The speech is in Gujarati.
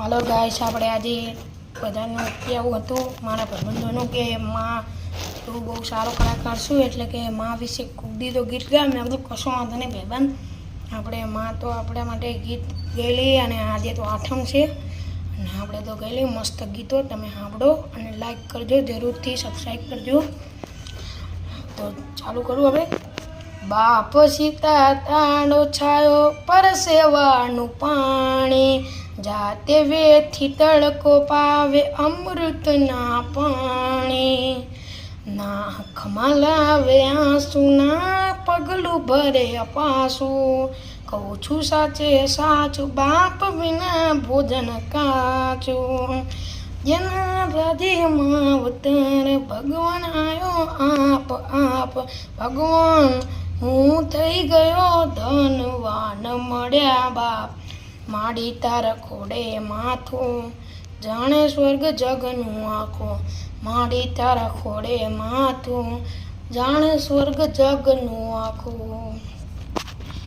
હાલો ગાઈશ આપણે આજે બધાનું કહેવું હતું? મારા ભાઈબંધોનું કે માં તું બહુ સારો કલાકાર છું, એટલે કે માં વિશે કુદી તો ગીત ગયા. મેં બધું કશો વાંધો નહીં, ભાઈબંધ. આપણે માં તો આપણા માટે ગીત ગયેલી અને આજે તો આઠમ છે. અને આપણે તો ગયેલી મસ્ત ગીતો. તમે સાંભળો અને લાઈક કરજો. જરૂરથી સબસ્ક્રાઈબ કરજો. તો ચાલુ કરું હવે. બાપ સીતા તાંડો છાયો પરસેવાનું પાણી. જાતે વેથી તડકો પાવે અમૃતના પાણી. નાખમાં લાવે આંસુ ના પગલું ભરે પાસું કહું છું સાચે સાચું બાપ વિના ભોજન કાચું. જેના હૃદયમાં અવતાર ભગવાન આવ્યો આપ આપ. ભગવાન, હું થઈ ગયો ધનવાન, મળ્યા બાપ. માડી તાર ખોડે માથું. જાણે સ્વર્ગ જગનું આખો. માડી તારા ખોડે માથું. જાણે સ્વર્ગ જગનું આખું.